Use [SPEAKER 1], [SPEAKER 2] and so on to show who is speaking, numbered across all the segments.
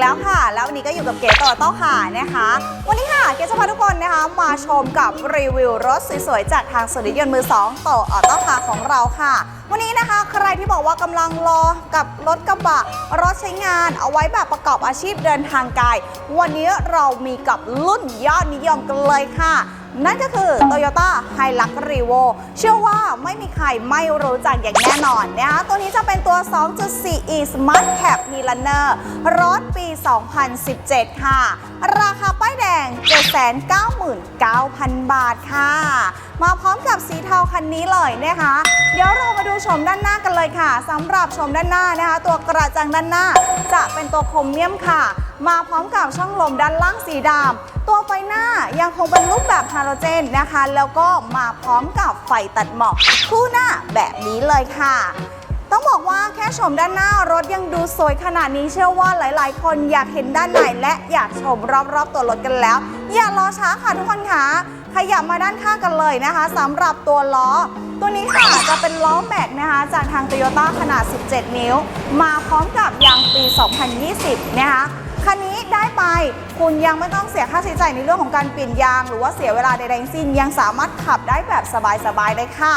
[SPEAKER 1] แล้วค่ะ แล้ววันนี้ก็อยู่กับเก๋ต่อเต้าค่ะนะคะ วันนี้ค่ะเก๋จะพาทุกคนนะคะมาชมกับรีวิวรถสวยๆจากทางสุริยนต์มือสองต่อออต้คาร์ของเราค่ะ วันนี้นะคะใครที่บอกว่ากำลังรอกับรถกระบะรถใช้งาน เอาไว้แบบประกอบอาชีพเดินทางไกลวันนี้เรามีกับรุ่นยอดนิยมกันเลยค่ะ นั่นก็คือ Toyota Hilux Revo เชื่อว่าไม่มีใครไม่รู้จักอย่างแน่นอนนะคะตัวนี้จะเป็นตัว 2.4e Smart Cab P-Runner รถปี 2017 ค่ะ ราคาป้ายแดง 799,000 บาทค่ะ มาพร้อมกับสีเทาคันนี้เลยนะคะ เดี๋ยวเรามาดูชมด้านหน้ากันเลยค่ะสำหรับชมด้านหน้านะคะ ตัวกระจังด้านหน้า จะเป็นตัวโครเมียมค่ะ มาพร้อมกับช่องลมด้านล่างสีดำ ตัวไฟหน้ายังคงเป็นรูปแบบฮาโลเจนนะคะ แล้วก็มาพร้อมกับไฟตัดหมอกคู่หน้าแบบนี้เลยค่ะ ต้องบอกว่าแค่ชมด้านหน้ารถยังดูสวยขนาดนี้เชื่อว่าหลาย ๆ คนอยากเห็นด้านในและอยากชมรอบ ๆ ตัวรถกันแล้ว อย่ารอช้าค่ะทุกคนค่ะขยับมาด้านข้างกันเลยนะคะสำหรับตัวล้อ ตัวนี้ค่ะจะเป็นล้อแม็กนะคะ จากทาง Toyota ขนาด 17 นิ้ว มาพร้อมกับยางปี 2020 นะคะ คันนี้ได้ไปคุณยังไม่ต้องเสียค่าใช้จ่ายในเรื่องของการเปลี่ยนยาง หรือว่าเสียเวลาใดๆทั้งสิ้นยังสามารถขับได้แบบสบายๆเลยค่ะ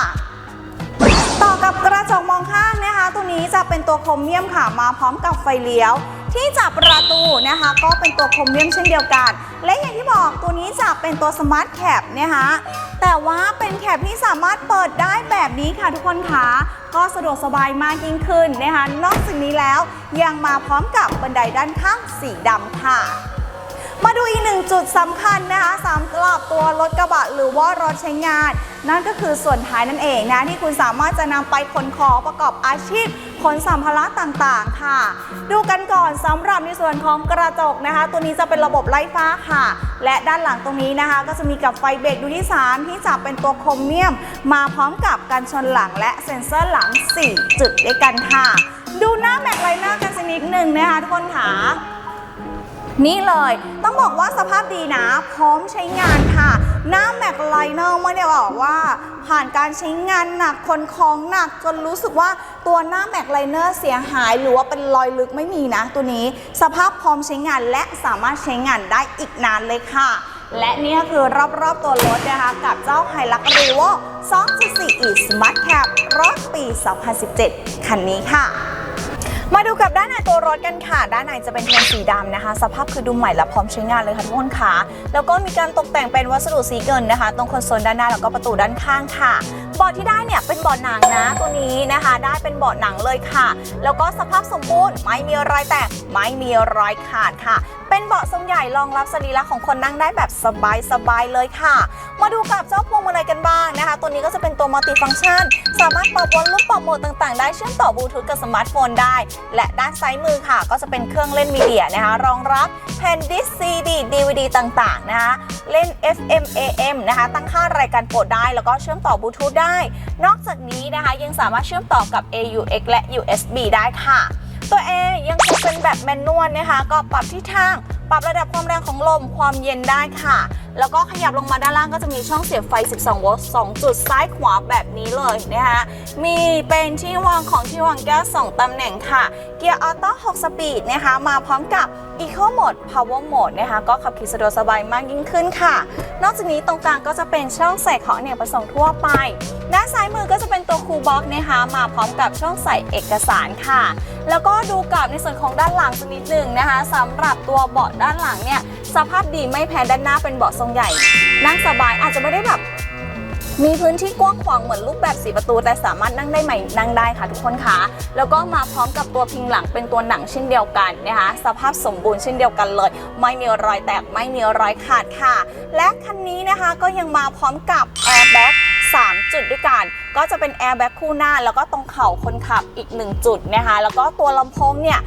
[SPEAKER 1] ต่อกับกระจกมองข้างนะคะ ตัวนี้จะเป็นตัวโครเมียมค่ะมาพร้อมกับไฟเลี้ยว ที่จับประตูนะคะ ก็เป็นตัวโครเมียมเช่นเดียวกัน และอย่างที่บอกตัวนี้จะเป็นตัวสมาร์ทแคปนะคะ แต่ว่าเป็นแคปที่สามารถเปิดได้แบบนี้ค่ะทุกคนคะก็สะดวกสบายมากยิ่งขึ้นนะคะนอกจากนี้แล้วยังมาพร้อมกับบันไดด้านข้างสีดำค่ะมาดูอีกหนึ่งจุดสำคัญนะคะสำหรับตัวรถกระบะหรือว่ารถใช้งาน นั่นก็คือส่วนท้ายนั่นเองนะที่คุณสามารถจะนำไปขนของประกอบอาชีพ ขนสัมภาระต่างๆ ค่ะ ดูกันก่อนสำหรับในส่วนของกระจกนะคะ ตัวนี้จะเป็นระบบไล่ฟ้าค่ะ และด้านหลังตรงนี้นะคะ ก็จะมีกับไฟเบรกดูที่3ที่จะเป็นตัวโครเมียม มาพร้อมกับการชนหลังและเซ็นเซอร์หลัง 4 จุดด้วยกันค่ะ ดูหน้าแม็กไลเนอร์กันสักนิดหนึ่งนะคะทุกคนค่ะนี่เลย ต้องบอกว่าสภาพดีนะ พร้อมใช้งานค่ะ หน้าแม็กไลเนอร์ไม่ได้บอกว่า ผ่านการใช้งานหนักคนของหนักจนรู้สึกว่าตัวหน้าแม็กไลเนอร์เสียหายหรือว่าเป็นรอยลึกไม่มีนะ ตัวนี้สภาพพร้อมใช้งานและสามารถใช้งานได้อีกนานเลยค่ะ และนี่ก็คือรอบๆตัวรถนะคะ กับเจ้าไฮลักรีโว2.4 e Smart Cab รถปี 2017 คันนี้ค่ะ มาดูกับด้านในตัวรถกันค่ะ ด้านในจะเป็นโทนสีดำนะคะ สภาพคือดูใหม่และพร้อมใช้งานเลยค่ะทุกคนค่ะ แล้วก็มีการตกแต่งเป็นวัสดุสีเงินนะคะ ตรงคอนโซลด้านหน้าแล้วก็ประตูด้านข้างค่ะเบาะที่ได้เนี่ยเป็นเบาะหนังนะตัวนี้นะคะ ได้เป็นเบาะหนังเลยค่ะ แล้วก็สภาพสมบูรณ์ไม่มีรอยแตกไม่มีรอยขาดค่ะ เป็นบะทรงใหญ่รองรับสรีระของคนนั่งได้แบบสบายๆเลยค่ะ มาดูกับเจ้าพวงมาลัยกันบ้างนะคะ ตัวนี้ก็จะเป็นตัวมัลติฟังก์ชัน สามารถปรับวอลลุ่มปรับโหมดต่างๆ ได้เชื่อมต่อบลูทูธกับสมาร์ทโฟนได้ และด้านซ้ายมือค่ะ ก็จะเป็นเครื่องเล่นมีเดียนะคะ รองรับแผ่นดิสซีดีดีวีดีต่างๆนะคะเล่น FM AM นะคะตั้งค่ารายการโปรดได้ แล้วก็เชื่อมต่อบลูทูธได้ นอกจากนี้นะคะยังสามารถเชื่อมต่อกับ AUX และ USB ได้ค่ะ ตัว A ยังคงเป็นแบบแมนนวลนะคะ ก็ปรับทิศทางปรับระดับความแรงของลมความเย็นได้ค่ะ แล้วก็ขยับลงมาด้านล่างก็จะมีช่องเสียบไฟ 12 โวลต์2จุดซ้ายขวาแบบนี้เลยนะคะมีเป็นที่วางของที่วางแก้ว 2 ตำแหน่งค่ะ เกียร์ออโต้ 6 สปีดนะคะมาพร้อมกับ Eco Mode Power Mode นะคะก็ขับขี่สะดวกสบายมากยิ่งขึ้นค่ะ นอกจากนี้ตรงกลางก็จะเป็นช่องใส่ของเนกประสงค์ทั่วไป ด้านซ้ายมือก็จะเป็นตัวคูลบ็อกนะคะมาพร้อมกับช่องใส่เอกสารค่ะ แล้วก็ดูกับในส่วนของด้านหลังสักนิดหนึ่งนะคะสำหรับตัวเบาะด้านหลังเนี่ยสภาพดีไม่แพ้ด้านหน้าเป็นเบาะทรงใหญ่ นั่งสบายอาจจะไม่ได้แบบมีพื้นที่กว้างขวางเหมือนรูปแบบสีประตู แต่สามารถนั่งได้ไหม่นั่งได้ค่ะทุกคนคะแล้วก็มาพร้อมกับตัวพิงหลังเป็นตัวหนังเช่นเดียวกันนะคะสภาพสมบูรณ์เช่นเดียวกันเลย ไม่มีรอยแตกไม่มีรอยขาดค่ะ และคันนี้นะคะก็ยังมาพร้อมกับแอร์แบ็ก 3 จุดด้วยกัน ก็จะเป็นแอร์แบ็กคู่หน้า แล้วก็ตรงเข่าคนขับอีก 1 จุดนะคะ แล้วก็ตัวลำโพงเนี่ย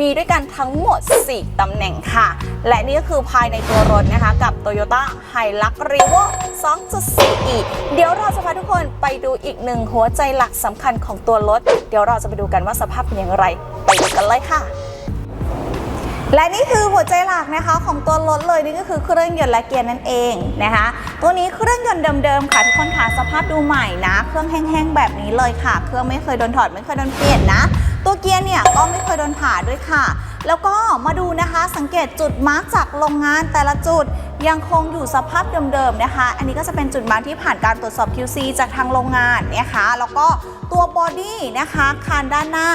[SPEAKER 1] มีด้วยกันทั้งหมด 4 ตำแหน่งค่ะ และนี่ก็คือภายในตัวรถนะคะ กับ Toyota Hilux Revo 2.4e เดี๋ยวเราจะพาทุกคนไปดูอีกหนึ่งหัวใจหลักสำคัญของตัวรถ เดี๋ยวเราจะไปดูกันว่าสภาพเป็นอย่างไร ไปดูกันเลยค่ะ และนี่คือหัวใจหลักนะคะของตัวรถเลยนี่ก็คือเครื่องยนต์และเกียร์นั่นเองนะคะ ตัวนี้เครื่องยนต์เดิมๆค่ะทุกคนค่ะสภาพดูใหม่นะ เครื่องแห้งๆแบบนี้เลยค่ะ เครื่องไม่เคยโดนถอดไม่เคยโดนเปลี่ยนนะ ตัวเกียร์เนี่ยก็ไม่เคยโดนผ่าด้วยค่ะ แล้วก็มาดูนะคะสังเกตจุดมาร์กจากโรงงานแต่ละจุดยังคงอยู่สภาพเดิมๆนะคะ อันนี้ก็จะเป็นจุดมาร์กที่ผ่านการตรวจสอบ QC จากทางโรงงานนะคะ แล้วก็ ตัวบอดี้นะคะคานด้านหน้า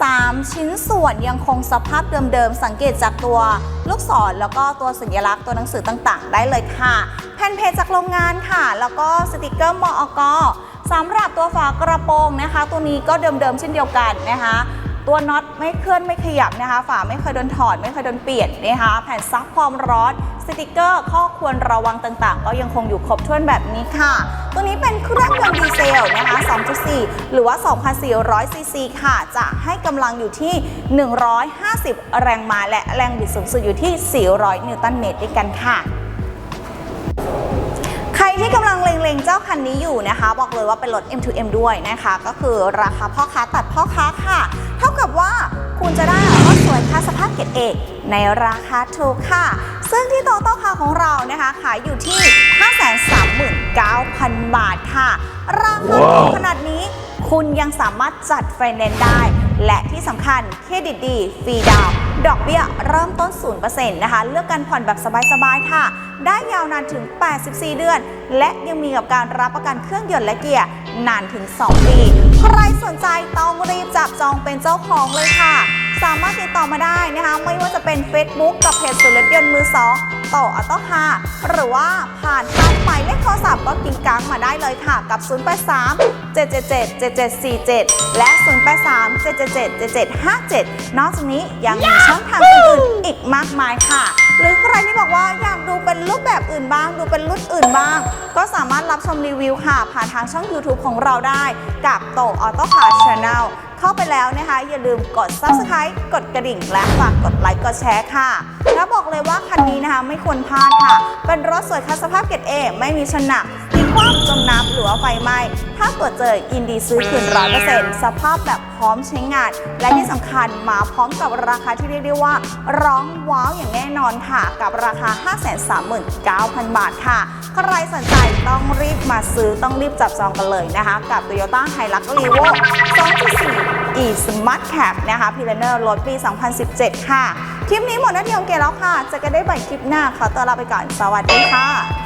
[SPEAKER 1] 3 ชิ้นส่วนยังคงสภาพเดิมๆ สังเกตจากตัวลูกศรแล้วก็ตัวสัญลักษณ์ตัวหนังสือต่างๆ ได้เลยค่ะ แผ่นเพจจากโรงงานค่ะ แล้วก็สติกเกอร์มอกสำหรับตัวฝากระโปรงนะคะ ตัวนี้ก็เดิมๆเช่นเดียวกันนะคะตัวน็อตไม่เคลื่อนไม่ขยับนะคะ ฝาไม่เคยโดนถอด ไม่เคยโดนเปลี่ยนนะคะ แผ่นซับความร้อน สติกเกอร์ ข้อควรระวังต่างๆ ก็ยังคงอยู่ครบถ้วนแบบนี้ค่ะ ตัวนี้เป็นเครื่องยนต์ดีเซลนะคะ 2.4 หรือว่า 2,400 ซีซีค่ะ จะให้กำลังอยู่ที่ 150 แรงม้าและแรงบิดสูงสุดอยู่ที่ 400 นิวตันเมตรด้วยกันค่ะ รที่กำลังเล็งๆ เจ้าคันนี้อยู่นะคะ บอกเลยว่าเป็นรถ M2M ด้วยนะคะ ก็คือราคาพ่อค้าตัดพ่อค้าค่ะ เท่ากับว่าคุณจะได้รถสวยค่าสภาพเกรดเอกในราคาถูกค่ะ ซึ่งที่โตโต้คาของเรานะคะ ขายอยู่ที่ 539,000 บาทค่ะ ราคาถูกขนาดนี้ คุณยังสามารถจัดไฟแนนซ์ได้ และที่สำคัญเครดิตดีฟรีดาวน์ดอกเบี้ยเริ่มต้น 0%นะคะ เลือกการผ่อนแบบสบายๆ ค่ะ ได้ยาวนานถึง 84 เดือน และยังมีกับการรับประกันเครื่องยนต์และเกียร์นานถึง 2 ปี ใครสนใจต้องรีบจับจองเป็นเจ้าของเลยค่ะ สามารถติดต่อมาได้นะคะ ไม่ว่าจะเป็น Facebook กับเพจสุรถยนต์มือสองต่ออัตโตคาหรือว่าผ่านทางหมายเลขโทรศัพท์ก็กินกังมาได้เลยค่ะกับ 083 777 7747 และ 083 777 7757 นอกจากนี้ยังมีช่องทางอื่นๆอีกมากมายค่ะ หรือใครที่บอกว่าอยากดูเป็นรูปแบบอื่นบ้าง ดูเป็นรุ่นอื่นบ้าง ก็สามารถรับชมรีวิวค่ะ ผ่านทางช่อง YouTube ของเราได้กับโตออโต้คาร์ชาแนล เข้าไปแล้วนะคะ อย่าลืมกด subscribe กดกระดิ่ง และฝากกดไลค์กดแชร์ค่ะ แล้วบอกเลยว่าคันนี้นะคะไม่ควรพลาดค่ะ เป็นรถสวยคัสสภาพเกรดเอไม่มีชนหนักพลิกคว่ำจมน้ำหรือว่าไฟไหม้ถ้าตรวจเจออินดีซื้อคืนร้อยเปอร์เซ็นต์สภาพแบบพร้อมใช้งาน และที่สำคัญมาพร้อมกับราคาที่เรียกได้ว่า ร้องว้าวอย่างแน่นอนค่ะ กับราคา 539,000 บาทค่ะ ใครสนใจต้องรีบมาซื้อต้องรีบจับจองกันเลยนะคะ กับ Toyota Hilux Revo 2.4 e Smart Cap นะคะ p i l a n e r รถปี 2017 ค่ะ คลิปนี้หมดหน้าที่ของเกแล้วค่ะเจะกันได้ใหม่คลิปหน้าขอตัวลาไปก่อน สวัสดีค่ะ